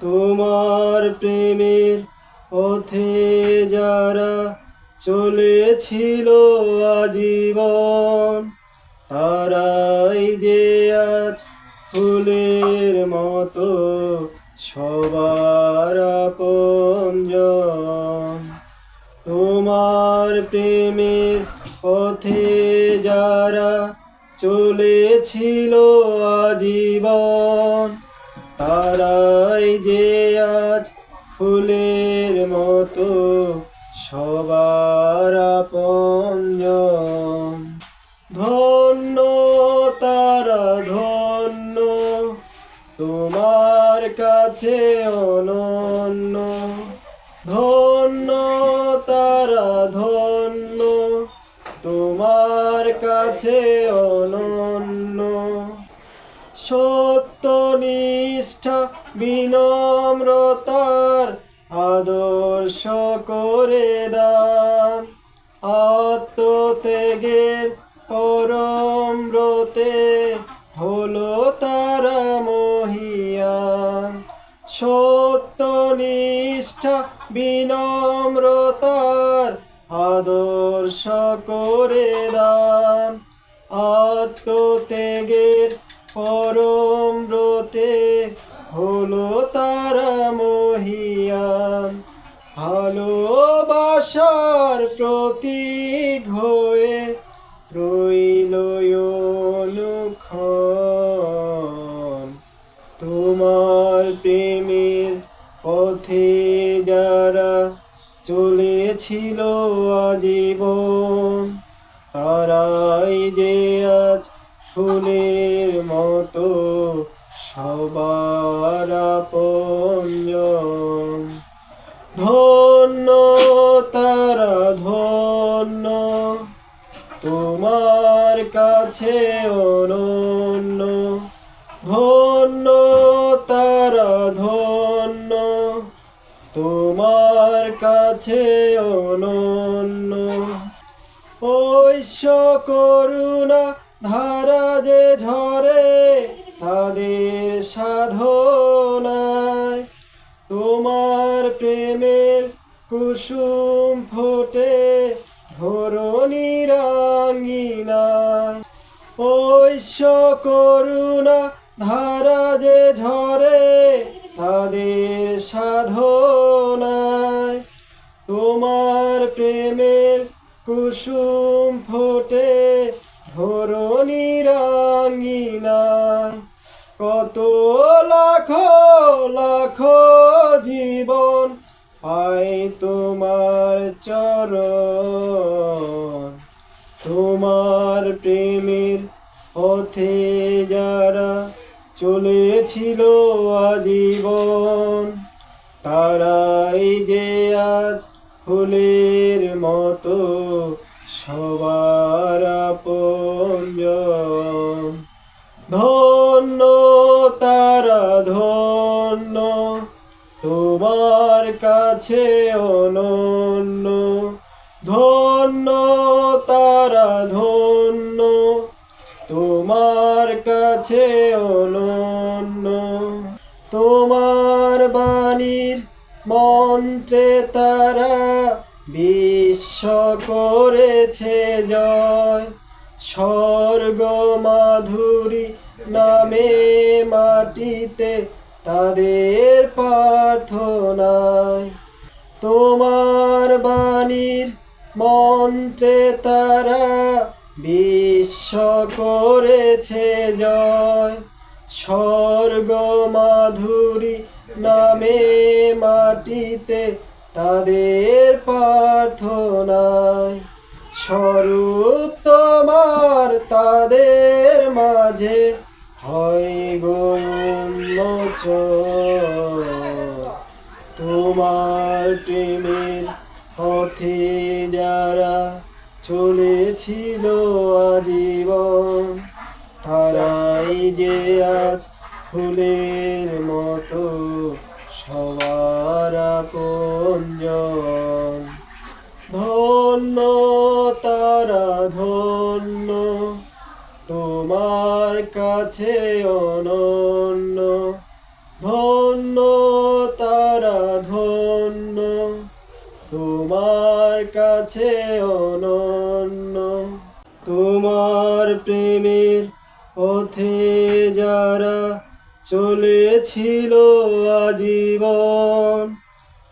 তোমার প্রেমের পথে যারা চলেছিল আজীবন, তারাই যে আজ ফুলের মতো সবার আপনজন। তোমার প্রেমের পথে যারা চলেছিল আজীবন আজ ফুলের মতো সবার আপনজন ধন্য তারা ধন্য, তোমার কাছে অনন্য। ধন্য তারা ধন্য, তোমার কাছে অনন্য। সত্যনিষ্ঠা বিনম্রতার আদর্শ করে দান আত্মত্যাগের পরম ব্রতে হলো তারা মহিয়া। মহিয়ান সত্যনিষ্ঠা বিনম্রতার আদর্শ করে দান আত্মত্যাগের ভালোবাসার প্রতীক হয়ে রইল তোমার প্রেমের পথে যারা চলেছিল আজীবন, তারাই যে আজ ফুলের মতো সবার আপনজন। ধন্য, তারা ধন্য। তোমার কাছে অনন্য। ধন্য, তারা ধন্য। তোমার কাছে অনন্য। ঐশ্য করুণা ধারা যে ঝরে, তাদের সাধনায় তোমার প্রেমের কুসুম ফোটে ধরণীর আঙ্গিনায় ঐশ্য করুণা ধারা যে ঝরে, তাদের সাধনায়। তোমার প্রেমের কুসুম ফোটে তোমার চরণ, তোমার প্রেমের পথে যারা চলেছিল আজীবন, তারাই যে আজ ফুলের মতো সবার আপনজন। ধন্য কাছে অনন্য, ধন্য তারা ধন্য, তোমার কাছে অনন্য। তোমার বাণীর মন্ত্রে তারা বিশ্ব করেছে জয়। স্বর্গ মাধুরী নামে মাটিতে তাদের প্রার্থনায় তোমার বাণীর মন্ত্রে তারা বিশ্ব করেছে জয়। স্বর্গ মাধুরী নামে মাটিতে তাদের প্রার্থনায় স্বরূপ তোমার তাদের মাঝে হয় গো। তোমার প্রেমের পথে যারা চলেছিল আজীবন, তারাই যে আজ ফুলের মতো সবার ধন্য তারা, ধন্য আমার কাছে অনন্য, ধন্য, তারা ধন্য, তোমার কাছে অনন্য। তোমার প্রেমের পথে যারা চলেছিল আজীবন,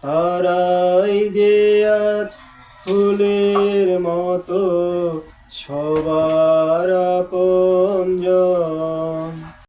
তারাই যে আজ ফুলের মতো সবার আপন।